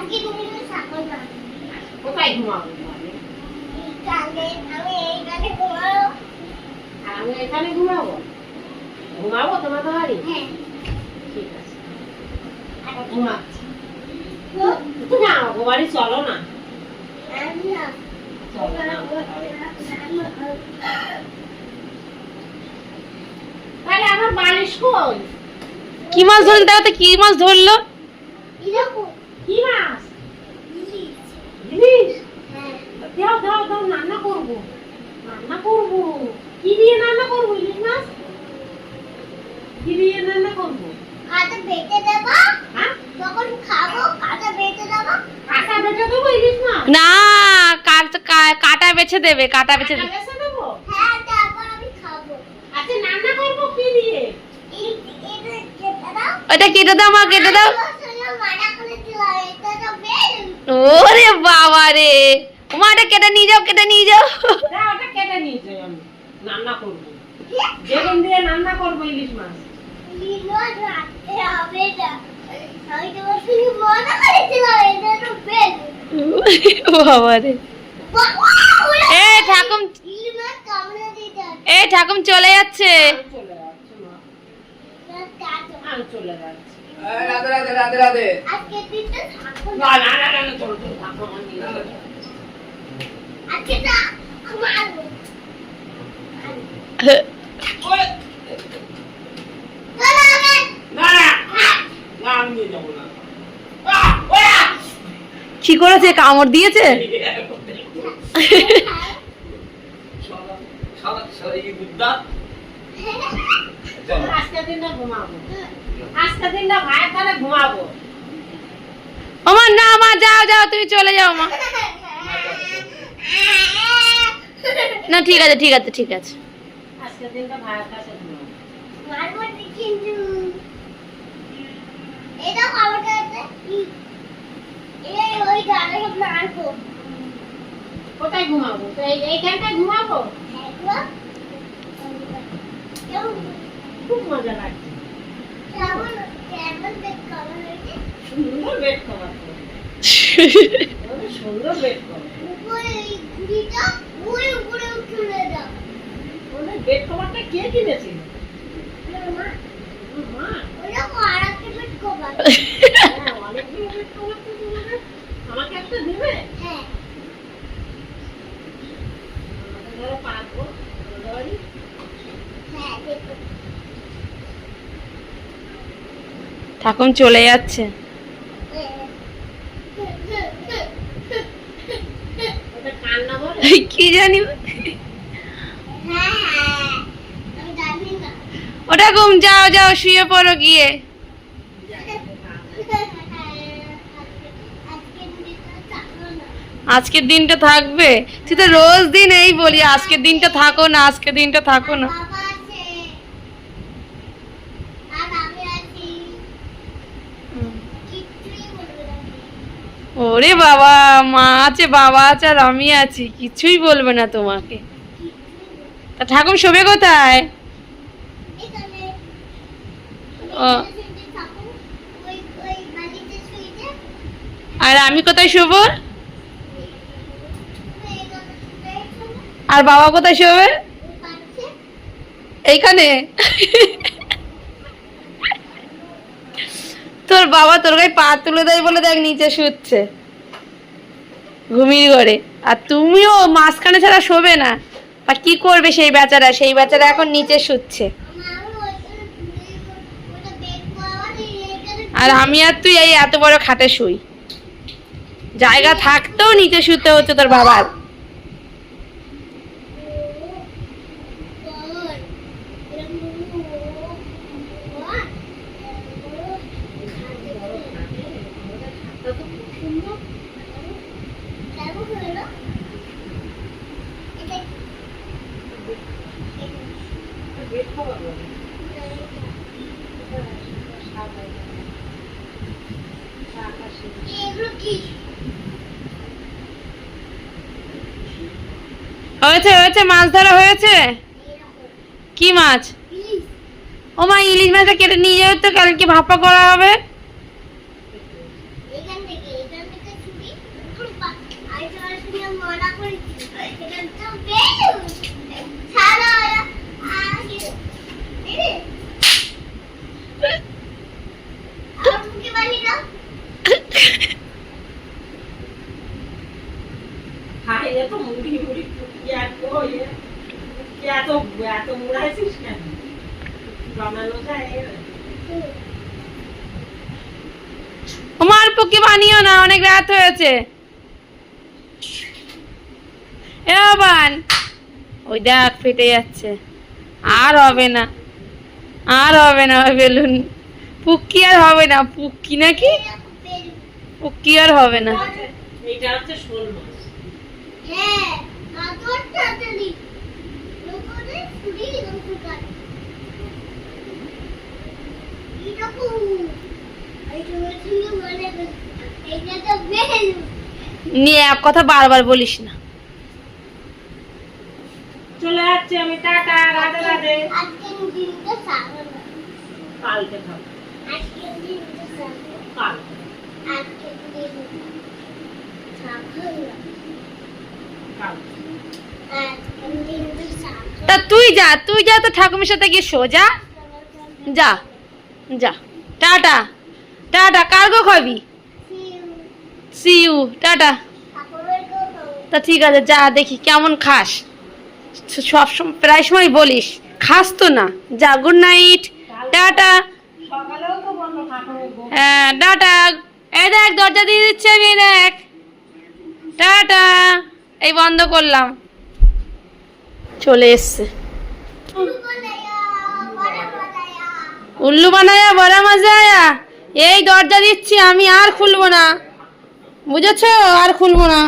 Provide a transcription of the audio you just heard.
আজকে তুমি কোথায় ঘুমাবো? আমি এই কালে ঘুমাবো আমি এখানে ঘুমাবো? ঘুমাবো তোমাদের বাড়ি? হ্যাঁ। ঠিক আছে। ঘুমাচ্ছি। বাড়ি চলো না। আমি না চলো না। তাহলে আমার বালিশ কই? কি মাছ তো কি মাছ ধরলো? কি মাছ ইলিশ। জিনিস হ্যাঁ দাও দাও দাও রান্না করব। রান্না করব। কি দিয়ে রান্না করব ইলিশ মাছ? কি দিয়ে রান্না করব? কাঁচা বেটে দেবো। হ্যাঁ? তখন খাব কাঁচা বেটে দেবো। কাঁচা বেটে দেবো ইলিশ মাছ? না কা- কাটা বেছে দেবে কাটা বেছে দেবে। বেছে হ্যাঁ তারপর আমি খাব। আচ্ছা রান্না করব কি দিয়ে? কেটে দাও। ওটা কেটে মা কেটে ওরে বাবা রে ওমা এটা কেটে নিয়ে যাও কেটে নিয়ে যাও। দাও ওটা কেটে নিয়ে যাই আমি। রান্না করব। বেগুন দিয়ে রান্না করব ইলিশ মাছ। না। ঠাকুম চলে যাচ্ছে। চলে যাচ্ছি মা। আমি চলে যাচ্ছি। রাধে রাধে রাধে রাধে। আজকে দিনটা থাকো না না না না না চলো চলো কি করেছে? কামড় দিয়েছে? ওমা না মা যাও যাও তুমি চলে যাও মা। না ঠিক আছে ঠিক আছে ঠিক আছে। কোথায় ঘুমাবো? এইখানটায় ঘুমাবো? খুব মজা লাগছে। হয়েছে? সুন্দর বেড কভার সুন্দর বেড কভার বেড কভারটা কে কিনেছিল মা। ওর মা। ওটা আর একটা পেট কভার। হ্যাঁ, আমাকে একটা দেবে? হ্যাঁ। হ্যাঁ ঠাকুম চলে যাচ্ছে ওটা কান্না বলে কি জানি? ওটা ঘুম, যাও যাও, শুয়ে পড়ো গিয়ে। আজকের দিনটা থাকবে? তুই তো রোজ দিন এই বলি, আজকের দিনটা থাকো না, আজকের দিনটা থাকো না বাবা আছে আর আমি আছি কিচ্ছুই বলবে না ওরে বাবা, মা আছে, বাবা আছে, আর আমি আছি, কিছুই বলবে না তোমাকে। তা ঠাকুর শোবে কোথায়? আর আমি কোথায় শোবো? আর বাবা কোথায় শোবে? এইখানে। তোর বাবা তোর গায়ে পা তুলে দেয় বলে দেখ, নিচে শুচ্ছে। ঘুমিয়ে ঘরে। আর তুমিও মাঝখানে ছাড়া শোবে না। আর কি করবে সেই বেচারা? সেই বেচারা এখন নিচে শুচ্ছে। আর আমি আর তুই এই এত বড় খাটে শুই। জায়গা থাকতেও নিচে শুতে হচ্ছে তোর বাবার বেড কভার বলে হয়েছে হয়েছে মাছ ধরা হয়েছে? কি মাছ? ও মা ইলিশ মাছটা কেটে নিয়ে যাবে তো কালকে ভাপা করা হবে এখান থেকে এখান থেকে আমি তোমার সঙ্গে মজা করেছি এটা তো বেলুন ছাড়া আগে দিদি আমার মুখে বানিয়ে দাও খাই এত বানিও না, অনেক রাত হয়েছে। ওই দেখ ফেটে যাচ্ছে। আর হবে না, আর হবে না ওই বেলুন। পুক্কি আর হবে না, পুক্কি নাকি? পুক্কি আর হবে না। এইটা হচ্ছে নিয়ে এক কথা বারবার বলিস না। চলে যাচ্ছি আমি টাটা রাধে রাধে। কালকে খাব। কালকে। তা তুই যা তুই যা তো ঠাকুমের সাথে গিয়ে শো, যা। যা যা। টাটা টাটা কার্গো খাবি? See you, tata. তা ঠিক আছে, যা, দেখি কেমন খাস। সব সময় প্রায় সময় বলিস, খাস তো না। যা গুড নাইট টাটা। হ্যাঁ টাটা। এই দেখ, দরজা দিয়ে দিচ্ছে আমি দেখ। টাটা। এই বন্ধ করলাম। চলে এসছে। উল্লু বানায়া বড় মজা আয়া এই দরজা দিচ্ছি আমি আর খুলবো না। বুঝেছ? আর খুলবো না।